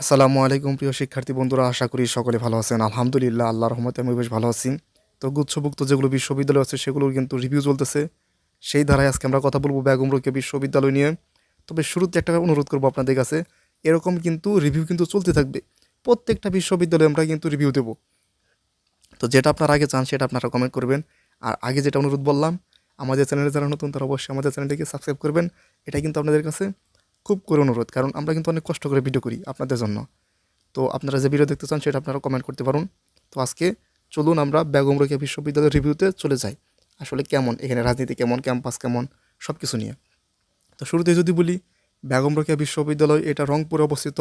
আসসালামু আলাইকুম, প্রিয় শিক্ষার্থী বন্ধুরা, আশা করি সকলে ভালো আছেন। আলহামদুলিল্লাহ আল্লাহ রহমতে আমি বেশ ভালো আছি। তো গুচ্ছভুক্ত যেগুলো বিশ্ববিদ্যালয় আছে, সেগুলোর কিন্তু রিভিউ চলতেছে। সেই ধারায় আজকে আমরা কথা বলব বেগম রোকেয়া বিশ্ববিদ্যালয় নিয়ে। তবে শুরুতে একটা অনুরোধ করব আপনাদের কাছে, এরকম কিন্তু রিভিউ কিন্তু চলতে থাকবে। প্রত্যেকটা বিশ্ববিদ্যালয়ে আমরা কিন্তু রিভিউ দেবো। তো যেটা আপনারা আগে চান, সেটা আপনারা কমেন্ট করবেন। আর আগে যেটা অনুরোধ বললাম, আমাদের চ্যানেলে যারা নতুন, তারা অবশ্যই আমাদের চ্যানেলটিকে সাবস্ক্রাইব করবেন। এটা কিন্তু আপনাদের কাছে খুব করে অনুরোধ, কারণ আমরা কিন্তু অনেক কষ্ট করে ভিডিও করি আপনাদের জন্য। তো আপনারা যে ভিডিও দেখতে চান সেটা আপনারা কমেন্ট করতে পারুন। তো আজকে চলুন আমরা বেগম রোকেয়া বিশ্ববিদ্যালয়ের রিভিউতে চলে যাই। আসলে কেমন, এখানে রাজনীতি কেমন ক্যাম্পাস কেমন সব কিছু নিয়ে। তো শুরুতে যদি বলি, বেগম রোকেয়া বিশ্ববিদ্যালয় এটা রংপুরে অবস্থিত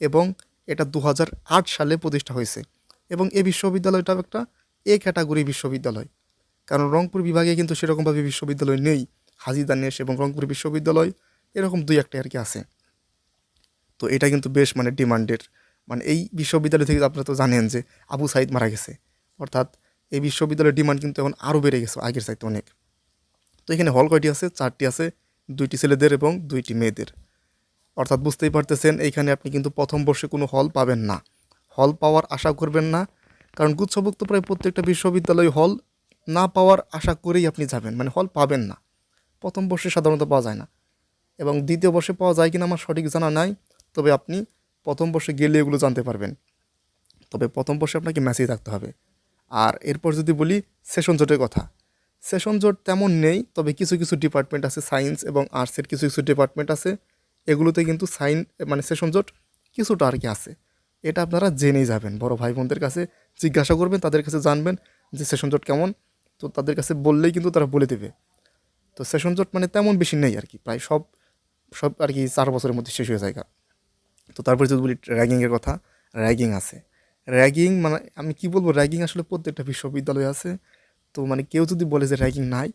এবং এটা দু হাজার আট সালে প্রতিষ্ঠা হয়েছে এবং এই বিশ্ববিদ্যালয়টা একটা এ ক্যাটাগরি বিশ্ববিদ্যালয়। কারণ রংপুর বিভাগে কিন্তু সেরকমভাবে বিশ্ববিদ্যালয় নেই। হাজি দানিয়াস এবং রংপুর বিশ্ববিদ্যালয় এরকম দুই একটা আর কি আছে। তো এটা কিন্তু বেশ মানে ডিমান্ডের। মানে এই বিশ্ববিদ্যালয় থেকে আপনারা তো জানেন যে আবু সাইদ মারা গেছে। অর্থাৎ এই বিশ্ববিদ্যালয়ের ডিমান্ড কিন্তু এখন আরও বেড়ে গেছে, আগের চাইতে অনেক। তো এখানে হল কয়টি আছে? চারটি আছে, দুইটি ছেলেদের এবং দুইটি মেয়েদের। অর্থাৎ বুঝতেই পারতেছেন, এইখানে আপনি কিন্তু প্রথম বর্ষে কোনো হল পাবেন না। হল পাওয়ার আশা করবেন না, কারণ গুচ্ছভুক্ত প্রায় প্রত্যেকটা বিশ্ববিদ্যালয় হল না পাওয়ার আশা করেই আপনি যাবেন। মানে হল পাবেন না। প্রথম বর্ষে সাধারণত পাওয়া যায় না। এবং দ্বিতীয় বর্ষে পাওয়া যায় কিনা আমার সঠিক জানা নাই, তবে আপনি প্রথম বর্ষে গেলে এগুলো জানতে পারবেন। তবে প্রথম বর্ষে আপনাকে ম্যাসেজ থাকতে হবে। আর এরপর যদি বলি সেশন জোটের কথা। সেশন জোট তেমন নেই, তবে কিছু কিছু ডিপার্টমেন্ট আছে সায়েন্স এবং আর্টসের কিছু কিছু ডিপার্টমেন্ট আছে। এগুলোতে কিন্তু সাইন মানে সেশন জোট কিছুটা আর কি আছে। এটা আপনারা জেনেই যাবেন। বড় ভাই বোনদের কাছে জিজ্ঞাসা করবেন, তাদের কাছে জানবেন যে সেশন জোট কেমন। তো তাদের কাছে বললেই কিন্তু তারা বলে দেবে। তো সেশন জোট মানে তেমন বেশি নেই আর কি। প্রায় সব সব আর কি চার বছরের মধ্যে শেষ হয়ে যায় তো তারপরে যদি বলি র্যাগিংয়ের কথা, র্যাগিং আছে। র্যাগিং মানে আমি কি বলব, র্যাগিং আসলে প্রত্যেকটা বিশ্ববিদ্যালয়ে আছে। তো মানে কেউ যদি বলে যে র্যাগিং নাই,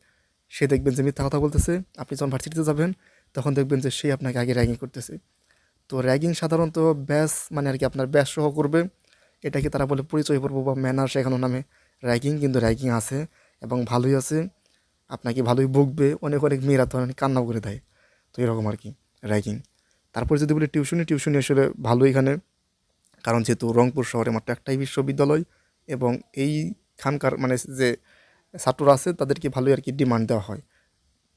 সে দেখবেন যে মিথ্যা কথা বলতেছে। আপনি যখন ভার্সিটিতে যাবেন, তখন দেখবেন যে সে আপনাকে আগে র্যাগিং করতেছে। তো র্যাগিং সাধারণত ব্যাস মানে আর কি আপনার ব্যাস সহ করবে। এটাকে তারা বলে পরিচয় পর্ব বা ম্যানার শেখানো নামে। র্যাগিং কিন্তু র্যাগিং আছে এবং ভালোই আছে। আপনাকে ভালোই বকবে। অনেক অনেক মেয়েরা তো অনেক কান্নাও করে দেয়। তো এরকম আর কি, র্যাগিং। তারপর যদি বলি টিউশনি টিউশনি আসলে ভালো এখানে। কারণ যেহেতু রংপুর শহরে মাত্র একটাই বিশ্ববিদ্যালয় এবং এইখানকার মানে যে ছাত্ররা আছে, তাদেরকে ভালোই আর কি ডিমান্ড দেওয়া হয়।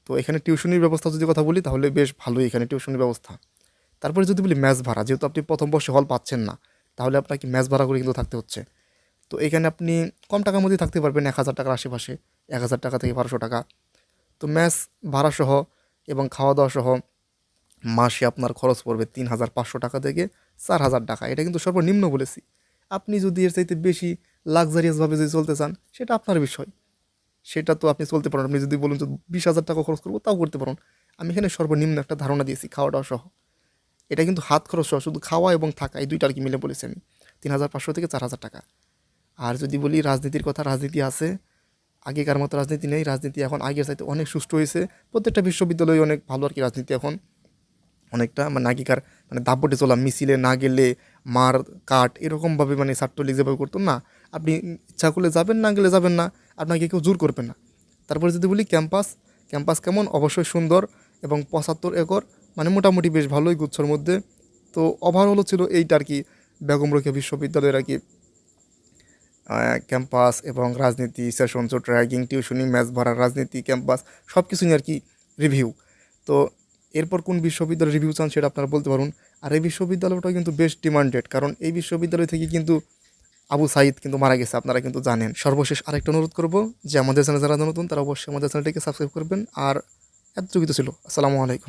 তো এখানে টিউশনির ব্যবস্থা যদি কথা বলি, তাহলে বেশ ভালোই এখানে টিউশনির ব্যবস্থা। তারপরে যদি বলি ম্যাচ ভাড়া, যেহেতু আপনি প্রথম বর্ষে হল পাচ্ছেন না, তাহলে আপনাকে ম্যাচ ভাড়া করে কিন্তু থাকতে হচ্ছে। তো এখানে আপনি কম টাকার মধ্যেই থাকতে পারবেন, এক হাজার টাকার আশেপাশে, এক হাজার টাকা থেকে বারোশো টাকা। তো ম্যাচ ভাড়া সহ এবং খাওয়া দাওয়া সহ মাসে আপনার খরচ পড়বে তিন হাজার পাঁচশো টাকা থেকে চার হাজার টাকা। এটা কিন্তু সর্বনিম্ন বলেছি। আপনি যদি এর চাইতে বেশি লাক্সারিয়াসভাবে যদি চলতে চান, সেটা আপনার বিষয়। সেটা তো আপনি চলতে পারেন। আপনি যদি বলুন যে বিশ হাজার টাকা খরচ করব, তাও করতে পারেন। আমি এখানে সর্বনিম্ন একটা ধারণা দিয়েছি খাওয়া দাওয়া সহ। এটা কিন্তু হাত খরচ সহ, শুধু খাওয়া এবং থাকা, এই দুইটা আর কি মিলে বলেছি আমি। তিন হাজার পাঁচশো থেকে চার হাজার টাকা। আর যদি বলি রাজনীতির কথা, রাজনীতি আছে আগেকার মতো রাজনীতি নেই। রাজনীতি এখন আগের চাইতে অনেক সুষ্ঠু হয়েছে। প্রত্যেকটা বিশ্ববিদ্যালয়ে অনেক ভালো আর কি রাজনীতি এখন। অনেকটা মানে আগেকার মানে দাপটে চলা মিছিলে না গেলে মার, কাট এরকমভাবে মানে ছাত্রলীগ যেভাবে করতো না। আপনি ইচ্ছা করলে যাবেন, না গেলে যাবেন না। আপনাকে কেউ জোর করবে না। তারপরে যদি বলি ক্যাম্পাস ক্যাম্পাস কেমন? অবশ্যই সুন্দর এবং পঁচাত্তর একর মানে মোটামুটি বেশ ভালোই গুচ্ছর মধ্যে। তো ওভারঅলও ছিল এইটা আর কি বেগম বিশ্ববিদ্যালয়ের আর কি ক্যাম্পাস এবং রাজনীতি সেশন জোট র্যাগিং টিউশনি ম্যাচ ভরার রাজনীতি ক্যাম্পাস সব কিছু নিয়ে আর কি রিভিউ তো এরপর কোন বিশ্ববিদ্যালয়ের রিভিউ চান সেটা আপনারা বলতে পারুন। আর এই বিশ্ববিদ্যালয়টা কিন্তু বেশ ডিমান্ডেড কারণ এই বিশ্ববিদ্যালয় থেকে কিন্তু আবু সাইদ কিন্তু মারা গেছে, আপনারা কিন্তু জানেন। সর্বশেষ আরেকটা অনুরোধ করব, যে আমাদের চ্যানেল যারা নতুন, তারা অবশ্যই আমাদের চ্যানেলটিকে সাবস্ক্রাইব করবেন। আর এতটুকু ছিল। আসসালামু আলাইকুম।